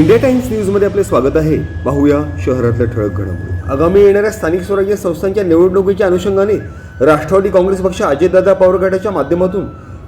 India times न्यूजमध्ये आपले स्वागत आहे. पाहूया शहरातल्या ठळक घडामोडी. आगामी येणाऱ्या स्थानिक स्वराज्य संस्थांच्या निवडणुकीच्या अनुषंगाने राष्ट्रवादी काँग्रेस पक्ष अजितदादा पवार गटाच्या माध्यमातून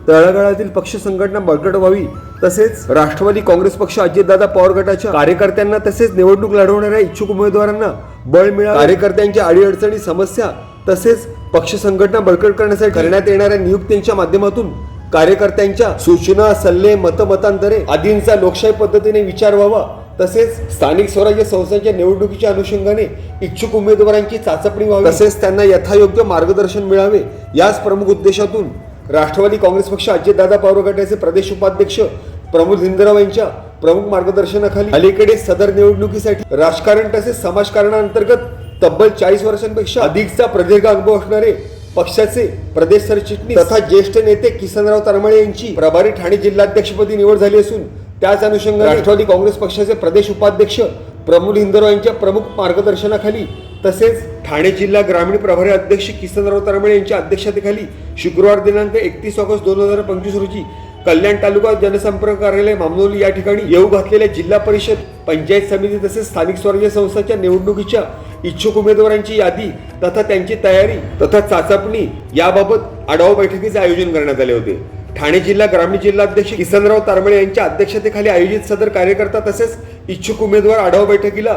तळागाळातील पक्ष संघटना बळकट व्हावी तसेच राष्ट्रवादी काँग्रेस पक्ष अजितदादा पवार गटाच्या कार्यकर्त्यांना तसेच निवडणूक लढवणाऱ्या इच्छुक उमेदवारांना बळ मिळा कार्यकर्त्यांच्या अडीअडचणी समस्या तसेच पक्ष संघटना बळकट करण्यासाठी करण्यात येणाऱ्या नियुक्त्यांच्या माध्यमातून कार्यकर्त्यांच्या सूचना सल्ले मतमतांतरे आदींचा लोकशाही पद्धतीने विचार व्हावा. तसेच स्थानिक स्वराज्य संस्थांच्या निवडणुकीच्या अनुषंगाने इच्छुक उमेदवारांची चाचपणी व्हावी. तसेच त्यांना यथायोग्य मार्गदर्शन मिळावे. याच प्रमुख उद्देशातून राष्ट्रवादी काँग्रेस पक्ष अजितदादा पवार गटाचे प्रदेश उपाध्यक्ष प्रमोद हिंदराव यांच्या प्रमुख मार्गदर्शनाखाली अलीकडे सदर निवडणुकीसाठी राजकारण तसेच समाजकारणाअंतर्गत तब्बल चाळीस वर्षांपेक्षा अधिकचा प्रदीर्घ अनुभव असणारे पक्षाचे प्रदेश सरचिटणीस तथा ज्येष्ठ नेते किसनराव तरमळे यांची प्रभारी ठाणे जिल्हाध्यक्षपदी निवड झाली असून त्याच अनुषंगाने राष्ट्रवादी काँग्रेस पक्षाचे प्रदेश उपाध्यक्ष प्रमोद हिंदराव यांच्या प्रमुख मार्गदर्शनाखाली तसेच ठाणे जिल्हा ग्रामीण प्रभारी अध्यक्ष किसनराव तरमळे यांच्या अध्यक्षतेखाली शुक्रवार दिनांक एकतीस ऑगस्ट दोन हजार पंचवीस रोजी कल्याण तालुका जनसंपर्क कार्यालय मामनोली या ठिकाणी येऊ घातलेल्या जिल्हा परिषद पंचायत समिती तसेच स्थानिक स्वराज्य संस्थांच्या निवडणुकीच्या इच्छुक उमेदवारांची यादी तथा त्यांची तयारी तथा चाचपणी याबाबत आढावा बैठकीचे आयोजन करण्यात आले होते. ठाणे जिल्हा ग्रामीण जिल्हाध्यक्ष किसनराव तारमळे यांच्या अध्यक्षतेखाली आयोजित सदर कार्यकर्ता तसेच इच्छुक उमेदवार आढावा बैठकीला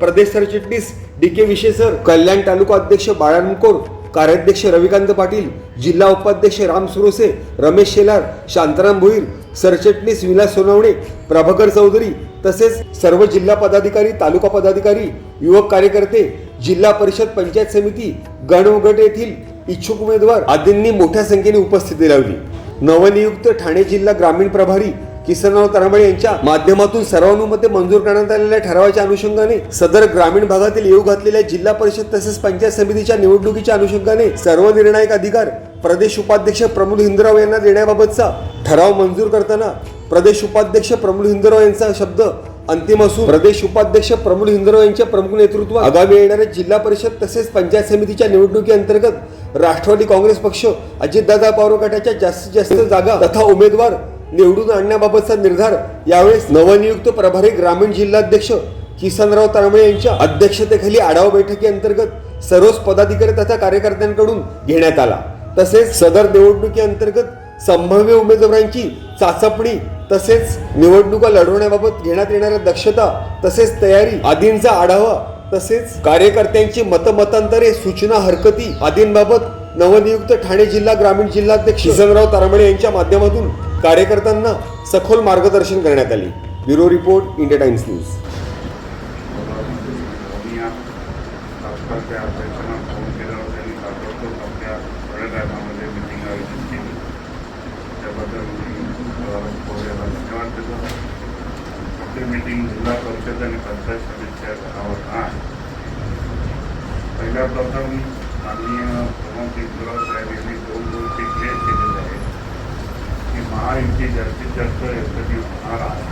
प्रदेश सरचिटणीस डी के विशेसर कल्याण तालुका अध्यक्ष बाळानकोर कार्याध्यक्ष रविकांत पाटील जिल्हा उपाध्यक्ष राम सुरोसे रमेश शेलार शांताराम भोईर सरचिटणीस विलास सोनवणे प्रभाकर चौधरी तसेच सर्व जिल्हा पदाधिकारी तालुका पदाधिकारी युवक कार्यकर्ते जिल्हा परिषद पंचायत समिती गणवगट येथील इच्छुक उमेदवार आदींनी मोठ्या संख्येने उपस्थिती लावली. नवनियुक्त ठाणे जिल्हा ग्रामीण प्रभारी किसनराव तरांबळे यांच्या माध्यमातून सर्वानुमते मंजूर करण्यात आलेल्या ठरावाच्या अनुषंगाने सदर ग्रामीण भागातील येऊ घातलेल्या जिल्हा परिषद तसेच पंचायत समितीच्या निवडणुकीच्या अनुषंगाने सर्व निर्णायक अधिकार प्रदेश उपाध्यक्ष प्रमोद हिंदराव यांना देण्याबाबतचा ठराव मंजूर करताना प्रदेश उपाध्यक्ष प्रमोद हिंदराव यांचा शब्द अंतिम असून प्रदेश उपाध्यक्ष प्रमोद हिंदराव यांच्या प्रमुख नेतृत्वात आगामी येणाऱ्या जिल्हा परिषद तसेच पंचायत समितीच्या निवडणुकीअंतर्गत राष्ट्रवादी काँग्रेस पक्ष अजितदादा पवार गटाच्या जास्तीत जास्त जागा तथा उमेदवार निवडून आणण्याबाबतचा निर्धार यावेळेस नवनियुक्त प्रभारी ग्रामीण जिल्हाध्यक्ष किसनराव तारमळे यांच्या अध्यक्षतेखाली आढावा बैठकीअंतर्गत सर्वच पदाधिकारी तथा कार्यकर्त्यांकडून घेण्यात आला. तसेच सदर निवडणुकीअंतर्गत संभाव्य उमेदवारांची चाचपणी तसेच निवडणुका लढवण्याबाबत घेण्यात येणाऱ्या दक्षता तसेच तयारी आदींचा आढावा तसेच कार्यकर्त्यांची मतमतांतरे सूचना हरकती आदींबाबत नवनियुक्त ठाणे जिल्हा ग्रामीण जिल्हाध्यक्ष किसनराव तारमळे यांच्या माध्यमातून कार्यकर्त्यांना सखोल मार्गदर्शन करण्यात आले. Bureau report India Times news मी तात्काळच्या अध्यक्षांना फोन केल्यावर त्यांनी ताबडतोब आपल्या वेळापत्रकामध्ये मिटिंग आयोजित केली त्याबद्दल मी सदानंद पवार यांना धन्यवाद देतो आपली मीटिंग जिल्हा परिषद आणि पंचायत समितीच्या घरावर आहे. पहिल्या प्रथम माननीय प्रमुख इंद्राव साहेब यांनी दोन गोष्टी क्लिअर केलेल्या आहेत. की महायुती जास्तीत जास्त यशस्वी होणार आहे.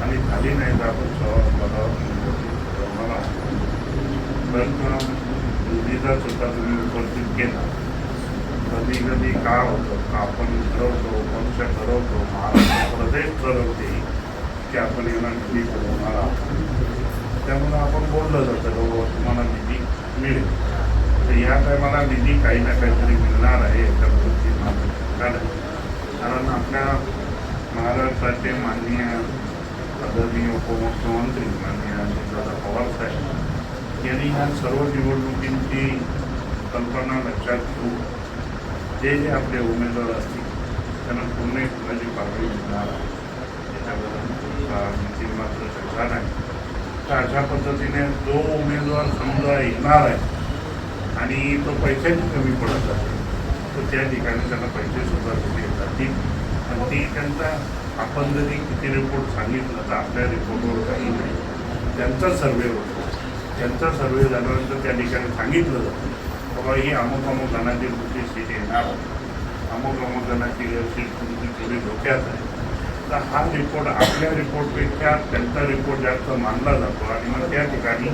आणि झाली नाही तर आपण पदावर ठरवणार निधीचा सुद्धा तुम्ही उपस्थित केला. कधी कधी काय होतं? का आपण ठरवतो पक्ष ठरवतो महाराष्ट्र प्रदेश ठरवते. की आपण येणार निधी आहोत त्यामुळं आपण बोललं जातं बाबा तुम्हाला निधी मिळेल. तर या टायमाला निधी काही ना काहीतरी मिळणार आहे याच्या कारण कारण आपल्या महाराष्ट्राचे माननीय आदरणीय उपमुख्यमंत्री माननीय अजितदादा पवार साहेब यांनी ह्या सर्व निवडणुकींची कल्पना लक्षात घेऊन जे जे आपले उमेदवार असतील त्यांना पूर्ण फुलाची पातळी मिळणार आहे. त्याच्याबद्दल निश्चित म्हणजे मात्र चर्चा नाही. तर अशा पद्धतीने जो उमेदवार समजा येणार आहे आणि तो पैशाची कमी पडत असेल तर त्या ठिकाणी त्यांना पैसे सुद्धा दिले जातील आणि ती त्यांचा आपण जरी किती रिपोर्ट सांगितलं तर आपल्या रिपोर्टवर काही नाही. त्यांचा सर्वे होतो. त्यांचा सर्वे झाल्यानंतर त्या ठिकाणी सांगितलं जातं बाबा ही अमुक अमुक जणांची तुमची सीट येणार अमुक अमुक जणांची सीट तुमची थोडी धोक्यात आहे. तर हा रिपोर्ट आपल्या रिपोर्टपेक्षा त्यांचा रिपोर्ट जास्त मानला जातो. आणि मग त्या ठिकाणी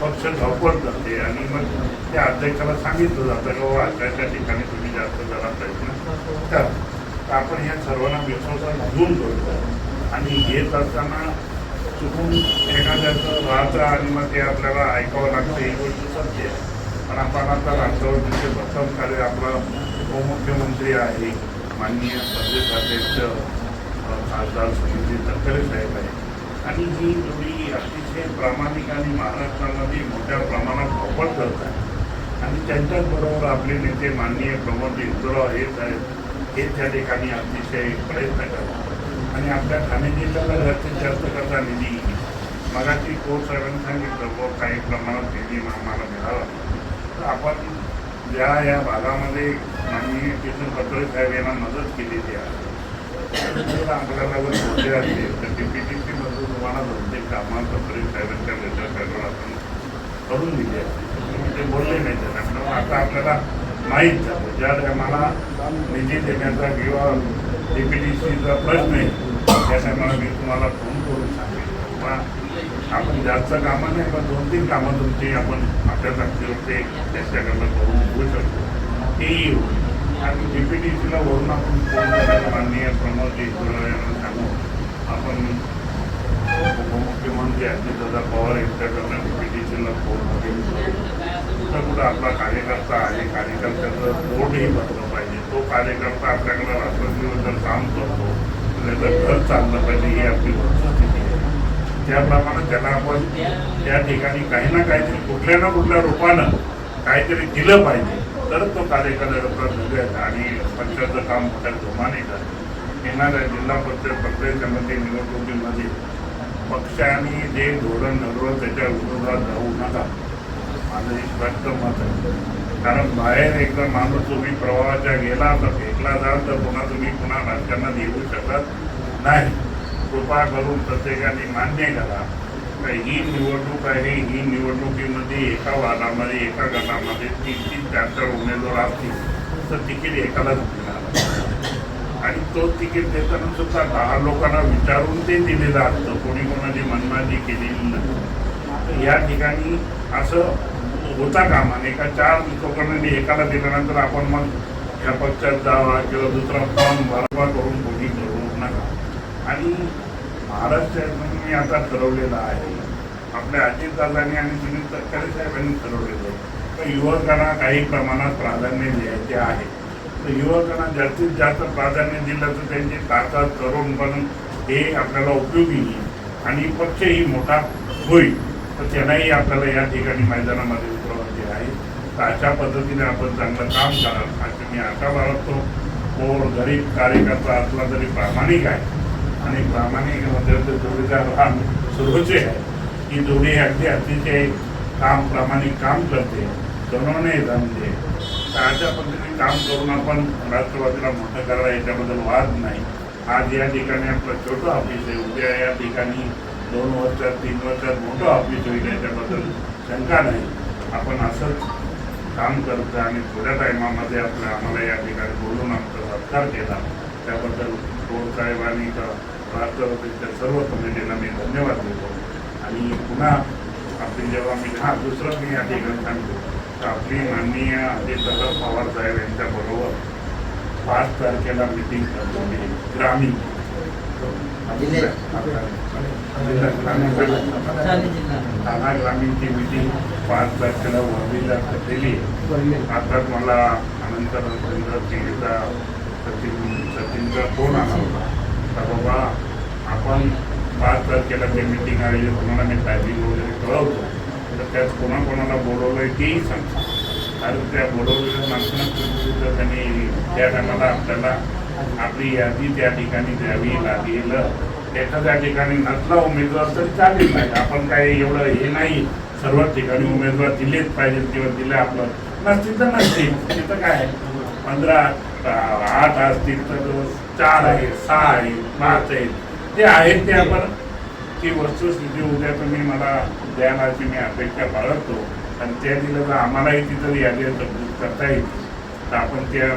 पक्ष धावपळ करते आणि मग त्या अध्यक्षाला सांगितलं जातं की बाबा अशाच्या ठिकाणी तुम्ही जास्त जरा प्रयत्न करा. तर आपण या सर्वांना विश्वासात घेऊन करतो आणि घेत असताना चुकून एखाद्याचं राहतं आणि मग ते आपल्याला ऐकावं लागतं ही गोष्ट सत्य आहे. पण आपण आता राष्ट्रवादीचे प्रथम कार्य आपला उपमुख्यमंत्री आहे माननीय प्रदेशाध्यक्ष खासदार सुनीलजी तटकरे साहेब आहे आणि ही तुम्ही अतिशय प्रामाणिक आणि महाराष्ट्रामध्ये मोठ्या प्रमाणात वापर करत आहे आणि त्यांच्याचबरोबर आपले नेते माननीय प्रमोद इंदुराव हेच आहेत हे त्या ठिकाणी अतिशय प्रयत्न करतात. आणि आपल्या ठाणे जिल्ह्याला जास्तीत जास्त कसा निधी. मगाशी कोर्ट साहेबांनी सांगितलं व काही प्रमाणात निधी आम्हाला मिळाला तर आपण ज्या या भागामध्ये माननीय किशन पत्रे साहेब यांना मदत केलेली आहे. जर आपल्याला जर मोठे असतील तर टी पी टी सीमधून तुम्हाला प्रत्येक कामात पत्रे साहेबांच्या नेतृत्वावर आपण करून दिले आहे तुम्ही ते बोलले नाही त्याच्यामुळे आता आपल्याला माहीत झालं ज्या टायमाला निधी देण्याचा किंवा डी पी टी सीचा प्रश्न आहे. त्या टायमाला मी तुम्हाला फोन करून सांगेन किंवा आपण जास्त कामं नाही पण दोन तीन कामं तुमची आपण आपल्या ताकदीवरती त्याच्याकडनं करून घेऊ शकतो तेही होईल आणि डी पी टी सीला वरून आपण फोन करायला माननीय प्रमोद देशमुख यांना सांगू. आपण उपमुख्यमंत्री अजितदादा पवार यांच्याकडनं डी पी टी सीला फोन करून कुठं कुठं आपला कार्यकर्ता आहे कार्यकर्त्याचं बोर्डही भरलं पाहिजे. तो कार्यकर्ता आपल्याकडं जर काम करतो त्याचं घर चाललं पाहिजे ही आपली वस्तुस्थिती आहे. त्याप्रमाणे त्याला आपण त्या ठिकाणी काही ना काहीतरी कुठल्या ना कुठल्या रूपानं काहीतरी दिलं पाहिजे. तरच तो कार्यकर्ता आणि पक्षाचं काम मोठ्या जोमाने करतो. येणाऱ्या जिल्हा परिषद पंचायत समिती निवडणुकीमध्ये पक्षाने जे धोरण ठरवलं त्याच्या विरोधात जाऊ नका. माझं एक स्पष्ट मत आहे. कारण बाहेर एकदा माणूस तुम्ही प्रवाहाच्या गेला तर फेकला जाल तर पुन्हा तुम्ही पुन्हा राजकारणात येऊ शकत नाही. कृपा करून प्रत्येकाने मान्य करा. तर ही निवडणूक आहे ही निवडणुकीमध्ये एका वादामध्ये एका गटामध्ये तीन तीन चार चार उमेदवार असतील तर तिकीट एकालाच मिळणार तो तिकीट देताना सुद्धा दहा लोकांना विचारून ते दिलेलं असतं. कोणी कोणाची मनमानी केलेली नाही. या ठिकाणी असं होता कामा नये. का चार लोकांनी एकाला दिल्यानंतर आपण मग या पक्षात जावा किंवा दुसरा फॉर्म भरवा करून कोणी करू नका. आणि महाराष्ट्रात मी आता ठरवलेलं आहे. आपल्या अजितदादांनी आणि सुनील तटकरे साहेबांनी ठरवलेलं आहे. तर युवकांना काही प्रमाणात प्राधान्य द्यायचे आहे. तर युवकांना जास्तीत जास्त प्राधान्य दिलं तर त्यांची ताकद तरुणपण हे आपल्याला उपयोगी येईल. आणि पक्षही मोठा होईल. तर त्यांनाही आपल्याला या ठिकाणी मैदानामध्ये उतरवायचे आहे. तर अशा पद्धतीने आपण चांगलं काम कराल. अशी मी आशा बाळगतो. कोण गरीब कार्यकर्ता असला तरी प्रामाणिक आहे. आणि प्रामाणिक म्हणजे मध्ये जोडीदार हा सुरूचे आहे. ही जोडी अगदी अतिशय काम प्रामाणिक काम करते. बनवणे धन तर अशा पद्धतीने काम करून आपण राष्ट्रवादीला मोठं करा याच्याबद्दल वाद नाही. आज या ठिकाणी आपलं छोटं ऑफिस आहे. उद्या या ठिकाणी दोन वर्षात तीन वर्षात मोठं ऑफिस होईल याच्याबद्दल शंका नाही. आपण असंच काम करतं आणि थोड्या टायमामध्ये आपल्या आम्हाला या ठिकाणी बोलून आमचा सत्कार केला. त्याबद्दल कोण साहेब आणि राष्ट्रवादीच्या सर्व कमिटीला मी धन्यवाद देतो. आणि पुन्हा आपली जेव्हा मी हा दुसरं मी या ठिकाणी सांगतो. आपली माननीय अजितदादा पवार साहेब यांच्याबरोबर पाच तारखेला मिटिंग करतो मी ग्रामीण. ठाणा ग्रामीणची मिटिंग पाच तारखेला वरवीला केली आता मला अनंत रवींद्रचा सचिन सचिनचा फोन आला होता. तर बाबा आपण पाच तारखेला ते मिटिंग आहे तुम्हाला मी टायमिंग वगैरे कळवतो. त्यात कोणाकोणाला बोलवलं आहे तेही सांगतो. कारण त्या बोलवलेल्या माणसांना त्यांनी त्या टायमाला आपल्याला आपली यादी त्या ठिकाणी द्यावी लागेल एखाद्या ठिकाणी नसला उमेदवार तर चालेल नाही. आपण काही एवढं हे नाही. सर्व ठिकाणी उमेदवार दिलेच पाहिजेत किंवा दिले आपलं. नसतील तर नसतील. तिथं काय आहे? पंधरा आठ असतील तर चार आहे सहा आहे पाच आहेत ते आहेत ते आपण ती वस्तुस्थिती उद्या तुम्ही मला अशी मी अपेक्षा बाळगतो आणि त्या दिलं तर आम्हालाही तिथं यादी सबूत करता येईल. तर आपण त्या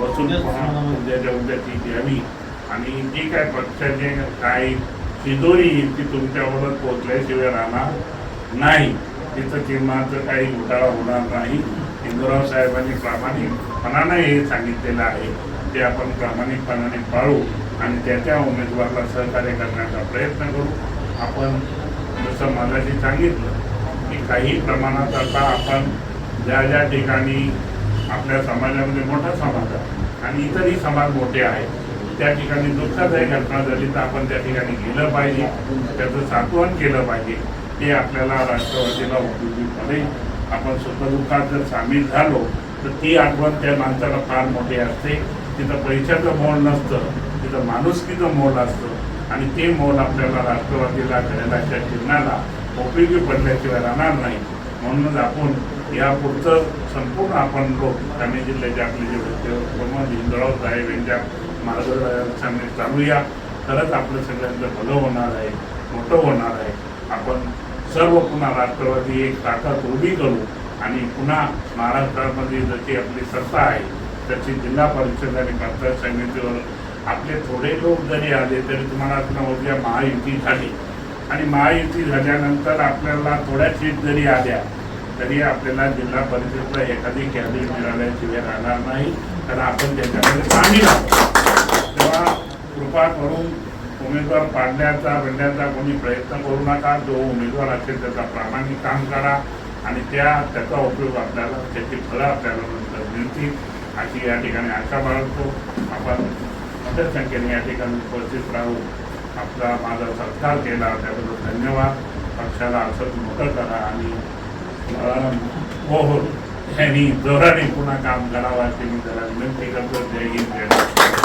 बसून उद्याच्या उद्या ती द्यावी. आणि जी काय पक्षाचे काय शिदोरी येईल ती तुमच्यावर पोचल्याशिवाय राहणार नाही. तिथं किंमतचं काही घोटाळा होणार नाही. इंदुराव साहेबांनी प्रामाणिकपणाने हे सांगितलेलं आहे. ते आपण प्रामाणिकपणाने पाळू. आणि त्या त्या उमेदवाराला सहकार्य करण्याचा प्रयत्न करू. आपण जसं मगाशी सांगितलं की काही प्रमाणात आता आपण ज्या ज्या ठिकाणी आपल्या समाजामध्ये मोठा समाज आहे आणि इतरही समाज मोठे आहेत त्या ठिकाणी दुःखदायी घटना झाली तर आपण त्या ठिकाणी गेलं पाहिजे. त्याचं सांत्वन केलं पाहिजे. ते आपल्याला राष्ट्रवादीला उपयोगी पडेल. आपण सुखदुःखात जर सामील झालो तर ती आठवण त्या माणसाला फार मोठी असते. तिथं पैशाचं मोल नसतं. तिथं माणुसकीचं मोल असतं आणि ते मोल आपल्याला राष्ट्रवादीला घड्याळाच्या चिन्हाला उपयोगी पडल्याशिवाय राहणार नाही. म्हणूनच आपण या पुढचं संपूर्ण आपण लोक ठाणे जिल्ह्याचे आपले जे होते प्रमोद साहेब यांच्या मार्गदर्शनाने चालूया. खरंच आपलं सगळ्यांचं भलं होणार आहे मोठं होणार आहे. आपण सर्व पुन्हा राष्ट्रवादी एक ताकद उभी करू आणि पुन्हा महाराष्ट्रामध्ये जशी आपली सत्ता आहे त्याची जिल्हा परिषद आणि पंचायत समितीवर आपले थोडे लोक जरी आले तरी तुम्हाला उद्या महायुती झाली. आणि महायुती झाल्यानंतर आपल्याला थोड्या सीट जरी आल्या तरी आपल्याला जिल्हा परिषदला एखादी कॅबिनेट मिळाल्याशिवाय राहणार नाही. तर आपण त्याच्यामध्ये सामील आहोत. तेव्हा कृपा करून उमेदवार पाडण्याचा बनण्याचा कोणी प्रयत्न करू नका. जो उमेदवार असेल त्याचा प्रामाणिक काम करा आणि त्या त्याचा उपयोग आपल्याला त्याची फळं आपल्याला नंतर मिळतील. अशी या ठिकाणी आशा बाळगतो. आपण मोठ्या संख्येने या ठिकाणी उपस्थित राहू आपला माझा सत्कार केला. त्याबद्दल धन्यवाद. पक्षाला असंच मोठं करा आणि अं, यांनी जोराने पुन्हा काम करावं अशी मी जरा विनंती करतो. जय हिंद जय